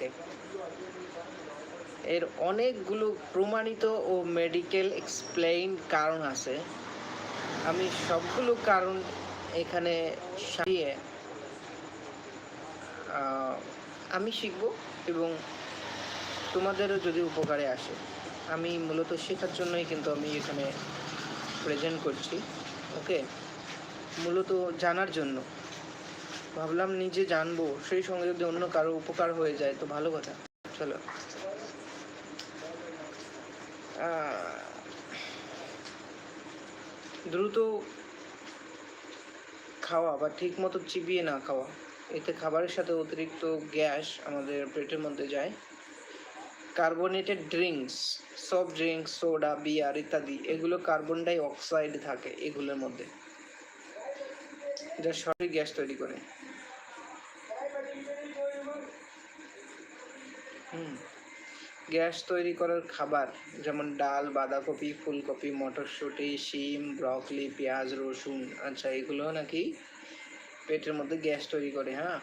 থাকে। এর অনেকগুলো প্রমাণিত ও মেডিকেল এক্সপ্লেইন কারণ আছে। আমি সবগুলো কারণ এখানে সারিয়ে আমি শিখব এবং তোমাদেরও যদি উপকারে আসে। আমি মূলত শেখার জন্যই কিন্তু আমি এখানে প্রেজেন্ট করছি। ওকে মূলত জানার জন্য। ভাবলাম নিজে জানব, সেই সঙ্গে যদি অন্য কারও উপকার হয়ে যায় তো ভালো কথা। চলো। দ্রুত খাওয়া বা ঠিক মতো চিবিয়ে না খাওয়া, এতে খাবারের সাথে অতিরিক্ত গ্যাস আমাদের পেটের মধ্যে যায়। Carbonated drinks, soft drinks, soda, beer ইত্যাদি, এগুলো কার্বন ডাই অক্সাইড থাকে এগুলোর মধ্যে, যা সঠিক গ্যাস তৈরি করে হুম গ্যাস তৈরি করার খাবার, যেমন ডাল, বাঁধাকপি, ফুলকপি, মটরশুঁটি, শিম, ব্রকলি, পেঁয়াজ, রসুন আচ্ছা এগুলো নাকি পেটের মধ্যে গ্যাস তৈরি করে হ্যাঁ?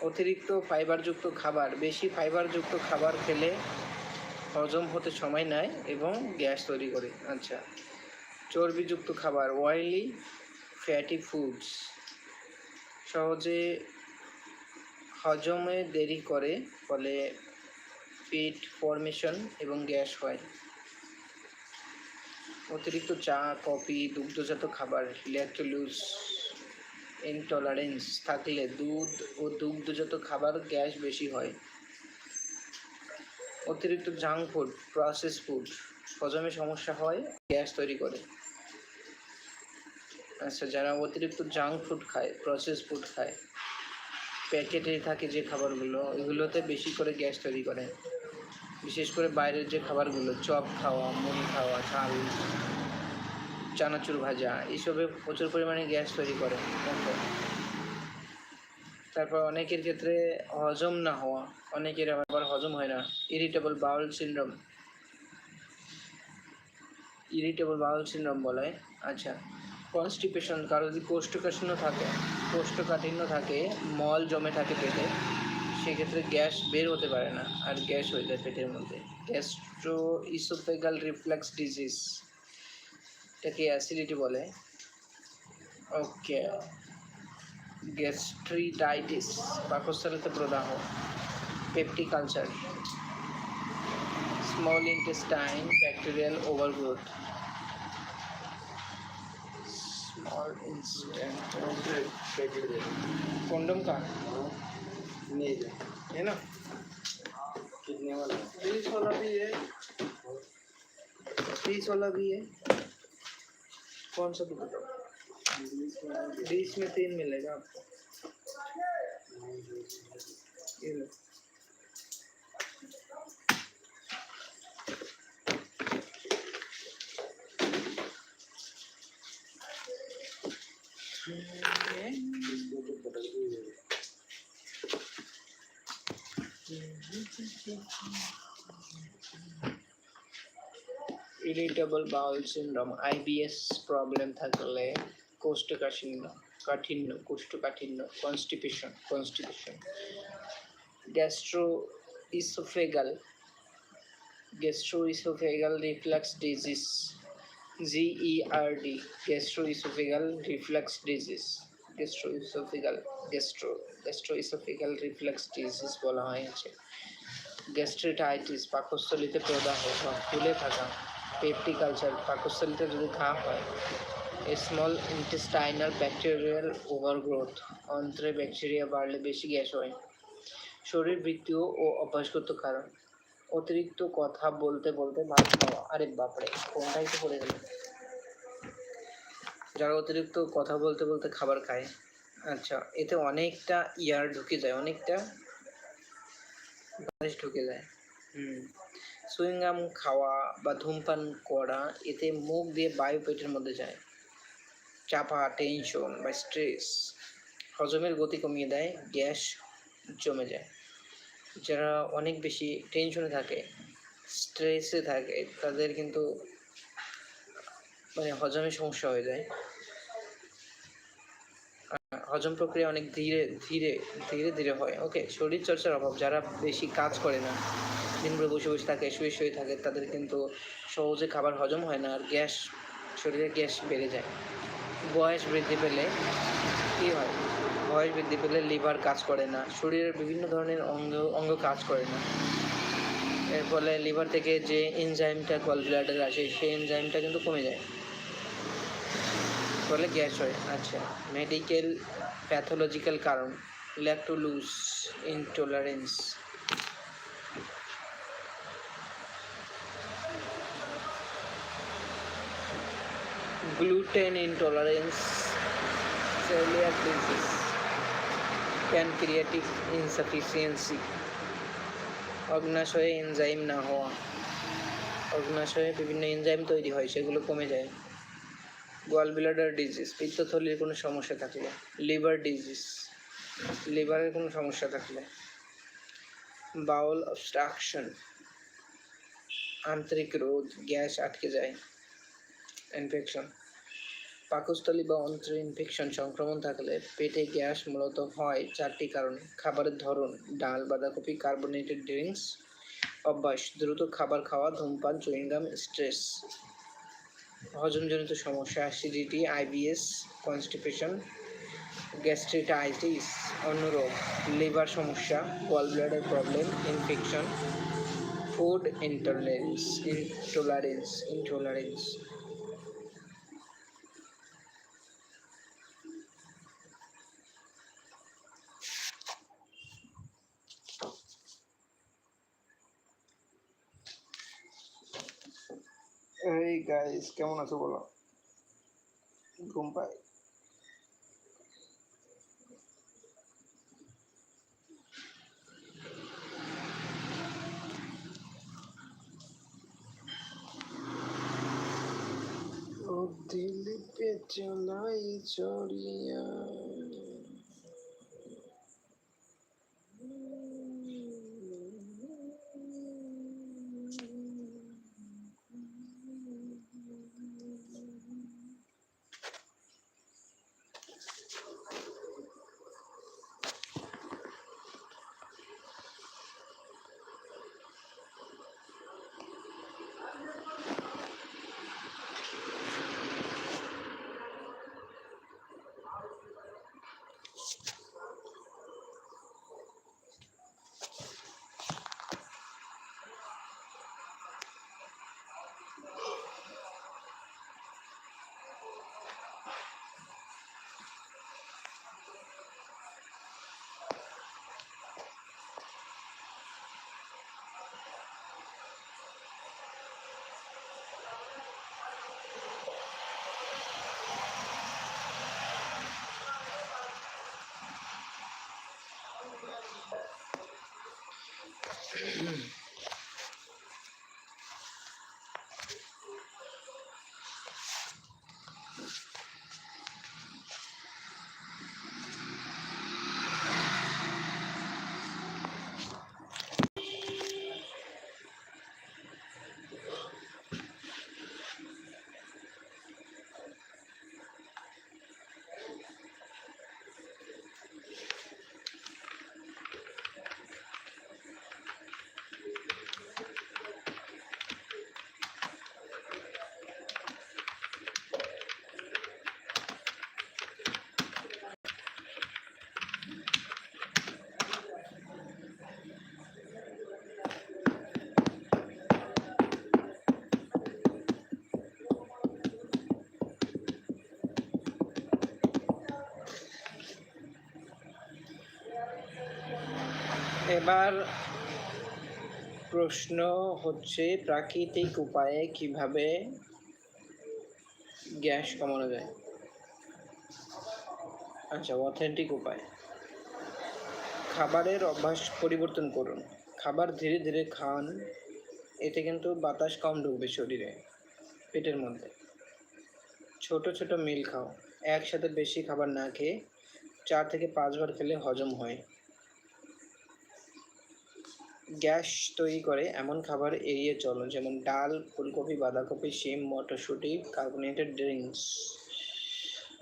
অতিরিক্ত ফাইবারযুক্ত খাবার, বেশি ফাইবারযুক্ত খাবার খেলে হজম হতে সময় নেয় এবং গ্যাস তৈরি করে আচ্ছা। চর্বিযুক্ত খাবার অয়েলি ফ্যাটি ফুডস সহজে হজমে দেরি করে, ফলে পিট ফর্মেশন এবং গ্যাস হয়। অতিরিক্ত চা, কফি, দুগ্ধজাত খাবার ল্যাকটোলুজ ইনটলারেন্স থাকলে দুধ ও দুগ্ধজাত খাবার গ্যাস বেশি হয়। অতিরিক্ত জাঙ্ক ফুড প্রসেস ফুড হজমে সমস্যা হয়, গ্যাস তৈরি করে। আচ্ছা যারা অতিরিক্ত জাঙ্ক ফুড খায় প্রসেস ফুড খায় প্যাকেটে থাকে যে খাবারগুলো এগুলোতে বেশি করে গ্যাস তৈরি করে। বিশেষ করে বাইরের যে খাবারগুলো, চপ খাওয়া, মুড়ি খাওয়া, ঝাল, চানাচুর ভাজা, এইসবে প্রচুর পরিমাণে গ্যাস তৈরি করে। তারপর অনেকের ক্ষেত্রে হজম না হওয়া, অনেকের আবার হজম হয় না। Irritable bowel syndrome irritable bowel syndrome বলে। আচ্ছা কনস্টিপেশন কারও যদি কোষ্ঠকাঠিন্য থাকে কোষ্ঠকাঠিন্য থাকে, মল জমে থাকে পেটে, সেক্ষেত্রে গ্যাস বের হতে পারে না, আর গ্যাস হয়ে যায় পেটের মধ্যে। গ্যাস্ট্রো ইসোফেগাল রিফ্লেক্স ডিজিজ এটাকে অ্যাসিডিটি বলে। ওকে গ্যাস্ট্রিটাইটিস পাকস্থলীতে প্রদাহ peptic ulcer small intestine bacterial overgrowth instant condom का? नहीं है है ना? कितने वाला? है? बीस वाला भी है। तीस वाला भी है। कौन सा बताओ बीस में तीन मिलेगा आपको। ये लो। Irritable bowel syndrome IBS problem থাকলে কোষ্ঠকাঠিন্য, কাঠিন্য, কোষ্ঠকাঠিন্য constipation constipation gastroesophageal gastroesophageal reflux disease GERD gastroesophageal reflux disease gastroesophageal gastro gastroesophageal reflux disease বলা হয়েছে গ্যাস্ট্রিটাইটিস পাকস্থলীতে প্রদাহ বা ফুলে থাকা পেপটিকালচার পাকস্থলীতে যদি ঘা হয় স্মল ইন্টেস্টাইনাল ব্যাকটেরিয়াল ওভারগ্রোথ অন্ত্রে ব্যাকটেরিয়া বাড়লে বেশি গ্যাস হয়। শরীর বৃত্তীয় ও অভ্যাসগত কারণ। অতিরিক্ত কথা বলতে বলতে ভাত খাওয়া। আরে বাপরে কোনটাই তো পড়ে গেল। যারা অতিরিক্ত কথা বলতে বলতে খাবার খায়। আচ্ছা এতে অনেকটা ইয়ার ঢুকে যায় অনেকটা বাতাস ঢুকে যায়। হুম। সুইংগাম খাওয়া বা ধূমপান করা এতে মুখ দিয়ে বায়ু পেটের মধ্যে যায়। চাপা টেনশন বা স্ট্রেস হজমের গতি কমিয়ে দেয় গ্যাস জমে যায়। যারা অনেক বেশি টেনশনে থাকে স্ট্রেসে থাকে তাদের কিন্তু মানে হজমের সমস্যা হয়ে যায়। হজম প্রক্রিয়া অনেক ধীরে ধীরে ধীরে ধীরে হয়। ওকে শরীর চর্চার অভাব, যারা বেশি কাজ করে না, দিনভর বসে বসে থাকে, শুয়ে শুয়ে থাকে, তাদের কিন্তু সহজে খাবার হজম হয় না, আর গ্যাস শরীরে গ্যাস বেড়ে যায়। বয়স বৃদ্ধি পেলে কী হয়? বয়স বৃদ্ধি পেলে লিভার কাজ করে না, শরীরের বিভিন্ন ধরনের অঙ্গ অঙ্গ কাজ করে না। এর ফলে লিভার থেকে যে এনজাইমটা গল ব্লাডারে আসে, সেই এনজাইমটা কিন্তু কমে যায়। ফলে গ্যাস হয়। আচ্ছা মেডিকেল প্যাথোলজিক্যাল কারণ lactose intolerance gluten intolerance, celiac disease, pancreatic insufficiency অগ্নাশয়ে এনজাইম না হওয়া। অগ্নাশয়ে বিভিন্ন এনজাইম তৈরি হয়, সেগুলো কমে যায়। গোয়াল ব্লাডার ডিজিজ পিত্তথলির কোনো সমস্যা থাকলে লিভার ডিজিজ লিভারের কোনো সমস্যা থাকলে বাউল অবস্ট্রাকশন আন্তরিক রোধ গ্যাস আটকে যায় ইনফেকশন পাকস্থলী বা অন্ত্রে ইনফেকশন সংক্রমণ থাকলে পেটে গ্যাস মূলত হয় চারটি কারণে। খাবারের ধরন, ডাল, বাঁধাকপি কার্বোনেটেড ড্রিঙ্কস অভ্যাস, দ্রুত খাবার খাওয়া, ধূমপান, চুইংগাম স্ট্রেস হজমজনিত সমস্যা অ্যাসিডিটি আইবিএস, কনস্টিপেশন, গ্যাস্ট্রিটাইটিস অন্য রোগ লিভার সমস্যা gallbladder problem, infection, food intolerance intolerance intolerance. Guys কেমন আছো বলো ঘুম পাই দিল পে চলাই চড়িয়া 嗯。এবার প্রশ্ন হচ্ছে, প্রাকৃতিক উপায়ে কীভাবে গ্যাস কমানো যায়? আচ্ছা অথেন্টিক উপায়। খাবারের অভ্যাস পরিবর্তন করুন। খাবার ধীরে ধীরে খান, এতে কিন্তু বাতাস কম ঢুকবে শরীরে, পেটের মধ্যে। ছোট ছোট মিল খাও। একসাথে বেশি খাবার না খেয়ে চার থেকে পাঁচবার খেলে হজম হয়। গ্যাস তৈরি করে এমন খাবার এড়িয়ে চলো, যেমন ডাল, ফুলকপি, বাঁধাকপি, শিম, মটরশুঁটি কার্বোনেটেড ড্রিঙ্কস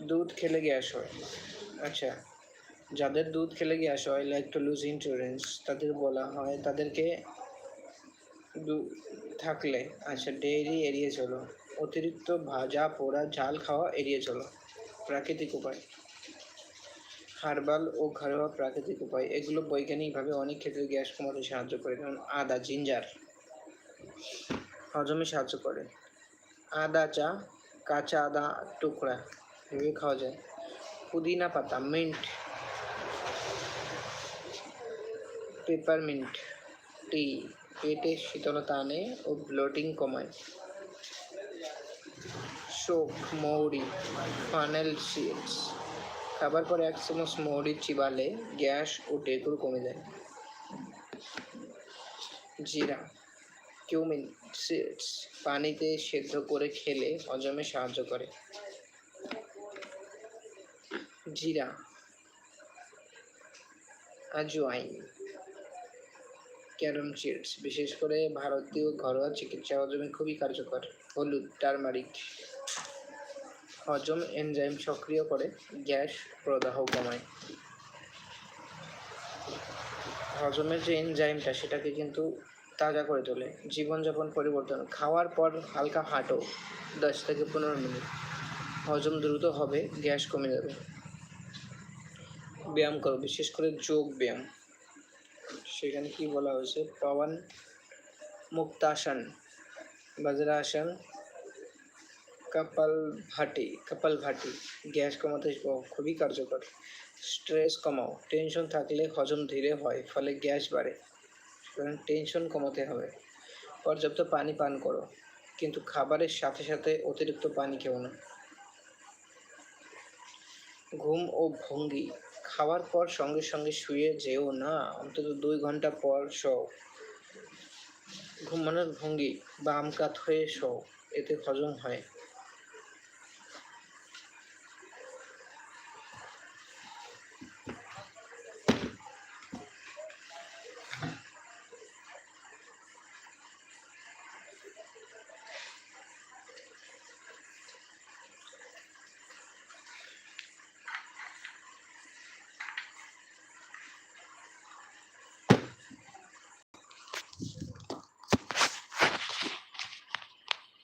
দুধ খেলে গ্যাস হয়। আচ্ছা যাদের দুধ খেলে গ্যাস হয় লাইক টু লুজ ইন্স্যুরেন্স তাদের বলা হয়, তাদেরকে দু- থাকলে আচ্ছা ডেইরি এড়িয়ে চলো। অতিরিক্ত ভাজা, পোড়া, ঝাল খাওয়া এড়িয়ে চলো। প্রাকৃতিক উপায়। হার্বাল ও ঘরোয়া প্রাকৃতিক উপায়। এগুলো বৈজ্ঞানিকভাবে অনেক ক্ষেত্রে গ্যাস কমাতে সাহায্য করে, যেমন আদা, জিঞ্জার হজমে সাহায্য করে। আদা চা, কাঁচা আদা টুকরা, এভাবে খাওয়া যায়। পুদিনা পাতা, মিন্ট, পেপারমিন্ট, টি, পেটে শীতলতা আনে ও ব্লোটিং কমায়। শোক মৌরি, ফানেল সিডস খাবার পরে এক চামচ মৌরি চিবালে গ্যাস ও ডেকুর কমে যায়। জিরা, কিউমিন সিডস পানিতে সেদ্ধ করে খেলে হজমে সাহায্য করে। জিরা, আজওয়াইন, ক্যারম চিটস বিশেষ করে ভারতীয় ঘরোয়া চিকিৎসা হজমে খুবই কার্যকর। হলুদ, টারমারিক। হজম এনজাইম সক্রিয় করে গ্যাস প্রদাহ কমায়। হজমের যে এনজাইমটা, সেটাকে কিন্তু তাজা করে তোলে। জীবনযাপন পরিবর্তন। খাওয়ার পর হালকা হাঁটো, দশ থেকে পনেরো মিনিট। হজম দ্রুত হবে, গ্যাস কমে যাবে। ব্যায়াম করো, বিশেষ করে যোগ ব্যায়াম। সেখানে কি বলা হয়েছে? পবন মুক্তাসন বজ্রাসন কপাল ভাটি কপাল ভাটি গ্যাস কমাতে খুবই কার্যকর। স্ট্রেস কমাও। টেনশন থাকলে হজম ধীরে হয়, ফলে গ্যাস বাড়ে। সুতরাং টেনশন কমাতে হবে। পর্যাপ্ত পানি পান করো। কিন্তু খাবারের সাথে সাথে অতিরিক্ত পানি খেও না। ঘুম ও ভঙ্গি। খাওয়ার পর সঙ্গে সঙ্গে শুয়ে যেও না। অন্তত দুই ঘণ্টা পর শও। ঘুমানোর ভঙ্গি বাম কাত হয়ে শও। এতে হজম হয়।